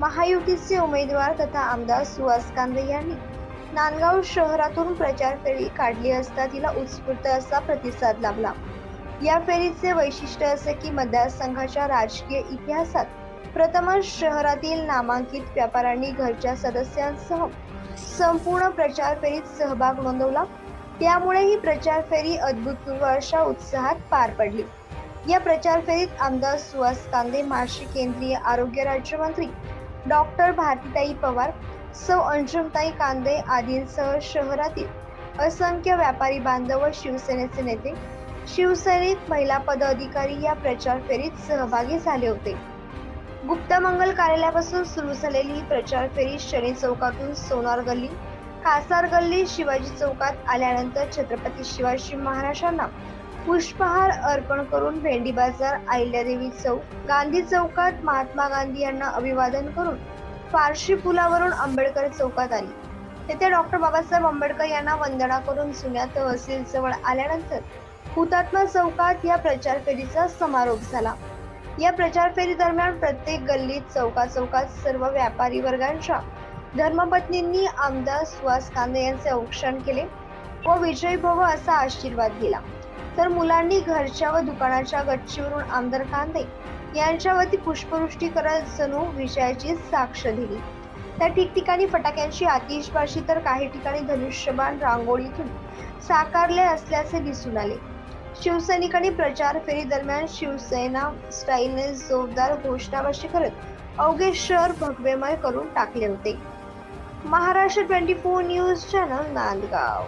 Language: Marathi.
महायुतीचे उमेदवार तथा आमदार सुहास कांदे यांनी नांदगाव शहरातून प्रचार फेरी काढली असता तिला उत्स्फूर्त असा प्रतिसाद लाभला. या फेरीचे वैशिष्ट्य असे की मतदारसंघाच्या राजकीय इतिहासात प्रथमच शहरातील नामांकित व्यापाऱ्यांनी घरच्या सदस्यांसह संपूर्ण प्रचार फेरीत सहभाग नोंदवला. त्यामुळे ही प्रचार फेरी अद्भुत अशा उत्साहात पार पडली. या प्रचार फेरीत आमदार सुहास कांदे माजी केंद्रीय आरोग्य राज्यमंत्री डॉक्टर भारतीताई पवार सौ अंशुमताई कांदे आदींसह शहरातील असंख्य व्यापारी बांधव व शिवसेनेचे नेते शिवसेनेत महिला पदाधिकारी या प्रचार फेरीत सहभागी झाले होते. गुप्तमंगल कार्यालयापासून सुरू झालेली ही प्रचार फेरी शनी चौकातून सोनार गल्ली कासार गल्ली शिवाजी चौकात आल्यानंतर छत्रपती शिवाजी महाराजांना पुष्पहार अर्पण करून भेंडी बाजार अहिल्यादेवी चौक गांधी चौकात महात्मा गांधी यांना अभिवादन करून फारशी पुलावरून आंबेडकर चौकात आली. तेथे डॉक्टर बाबासाहेब आंबेडकर यांना वंदना करून जुन्या तहसील जवळ आल्यानंतर हुतात्मा चौकात या प्रचार फेरीचा समारोप झाला. या प्रचार फेरी दरम्यान प्रत्येक गल्लीत चौका चौकात सर्व व्यापारी वर्गांच्या धर्मपत्नींनी आमदार सुहास कांदे यांचे औक्षण केले व विजयी भव असा आशीर्वाद दिला. तर मुलांनी घरच्या व दुकानाच्या गच्चीवरून आमदार कांदे यांच्यावरती पुष्पवृष्टी करत जणू विजयाची साक्ष दिली. त्या ठिकठिकाणी फटाक्यांची आतिषबाजी तर काही ठिकाणी धनुष्यबाण रांगोळीतून साकारले असल्याचे दिसून आले. शिवसैनिकांनी प्रचार फेरी दरम्यान शिवसेना स्टाईलने जोरदार घोषणाबाजी करत अवघे शहर भगवेमय करून टाकले होते. Maharashtra twenty four news channel Nandgaon.